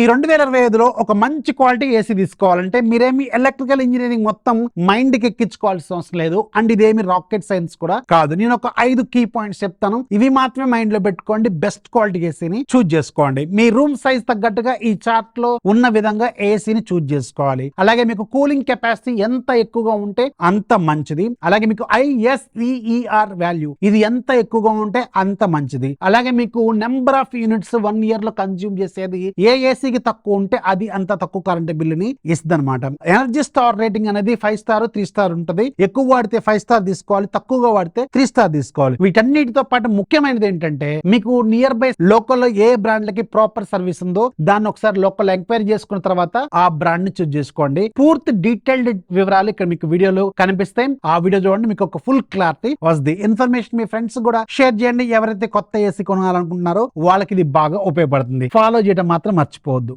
ఈ రెండు వేల ఇరవై ఐదులో ఒక మంచి క్వాలిటీ ఏసీ తీసుకోవాలంటే మీరేమి ఎలక్ట్రికల్ ఇంజనీరింగ్ మొత్తం మైండ్కి ఎక్కించుకోవాల్సిన అవసరం లేదు. అండ్ ఇదేమి రాకెట్ సైన్స్ కూడా కాదు. నేను ఒక ఐదు కీ పాయింట్స్ చెప్తాను. ఇవి మాత్రమే మైండ్లో పెట్టుకోండి. బెస్ట్ క్వాలిటీ ఏసీని చూజ్ చేసుకోండి. మీ రూమ్ సైజ్ తగ్గట్టుగా ఈ చార్ట్లో ఉన్న విధంగా ఏసీని చూజ్ చేసుకోవాలి. అలాగే మీకు కూలింగ్ కెపాసిటీ ఎంత ఎక్కువగా ఉంటే అంత మంచిది. అలాగే మీకు ఐఎస్ఈఈఆర్ వాల్యూ ఇది ఎంత ఎక్కువగా ఉంటే అంత మంచిది. అలాగే మీకు నెంబర్ ఆఫ్ యూనిట్స్ వన్ ఇయర్లో కన్జ్యూమ్ చేసేది ఏ ఎస్సీకి తక్కువ ఉంటే అది అంత తక్కువ కరెంట్ బిల్లుని ఇస్తుంది అనమాట ఎనర్జీ స్టార్ రేటింగ్ అనేది ఫైవ్ స్టార్ త్రీ స్టార్ ఉంటుంది. ఎక్కువ వాడితే ఫైవ్ స్టార్ తీసుకోవాలి తక్కువగా వాడితే త్రీ స్టార్ తీసుకోవాలి. వీటన్నిటితో పాటు ముఖ్యమైనది ఏంటంటే మీకు నియర్ బై లోకల్లో ఏ బ్రాండ్లకి ప్రాపర్ సర్వీస్ ఉందో దాన్ని ఒకసారి లోకల్ ఎంక్వైరీ చేసుకున్న తర్వాత ఆ బ్రాండ్ని చూస్ చేసుకోండి. పూర్తి డీటెయిల్డ్ వివరాలు ఇక్కడ మీకు వీడియోలో కనిపిస్తాయి. ఆ వీడియో చూడండి మీకు ఒక ఫుల్ క్లారిటీ వస్తుంది. ఇన్ఫర్మేషన్ మీ ఫ్రెండ్స్ కూడా షేర్ చేయండి. ఎవరైతే కొత్త ఏసీ కొనాలనుకుంటున్నారో వాళ్ళకి ఇది బాగా ఉపయోగపడుతుంది. ఫాలో చేయడం మాత్రం మర్చిపోవద్దు. التوضؤ